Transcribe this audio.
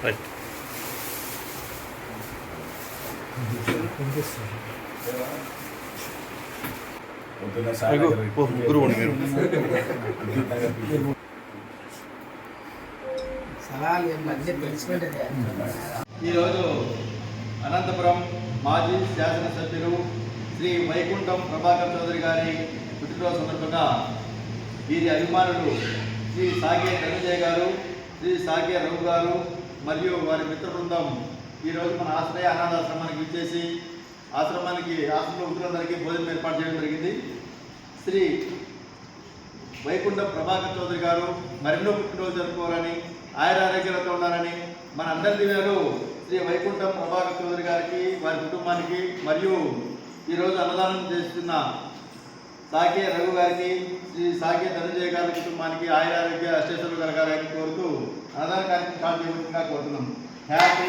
Thank ముగ్గురు మీరు సలహాలు ఏం మధ్య ఈరోజు అనంతపురం మాజీ శాసనసభ్యులు శ్రీ వైకుంఠం ప్రభాకర్ చౌదరి గారి పుట్టినరోజు సందర్భంగా వీరి అభిమానులు శ్రీ సాగే ధనంజయ్ గారు శ్రీ సాగే రఘు గారు మరియు వారి మిత్ర బృందం ఈరోజు మన ఆశ్రయ అనాథాశ్రమానికి ఇచ్చేసి ఆశ్రమానికి ఆశ్రమంలో వృద్ధులందరికీ భోజనం ఏర్పాటు చేయడం జరిగింది. శ్రీ వైకుంఠ ప్రభాకర్ చౌదరి గారు మరెన్నో పుట్టినరోజు జరుపుకోవాలని ఆయన ఆరోగ్యాలతో ఉన్నారని మన అందరి దివ్యాలు శ్రీ వైకుంఠం ప్రభాకర్ చౌదరి గారికి వారి కుటుంబానికి మరియు ఈరోజు అన్నదానం చేస్తున్న సాకే రఘు గారికి శ్రీ సాకే ధనంజయ గారి కుటుంబానికి ఆయన ఆరోగ్య అష్టేశ్వరులు కలగాలని కోరుతూ అన్నదాన కార్యక్రమం స్టార్ట్ చేయవలసిందిగా కోరుతున్నాం. హ్యాపీ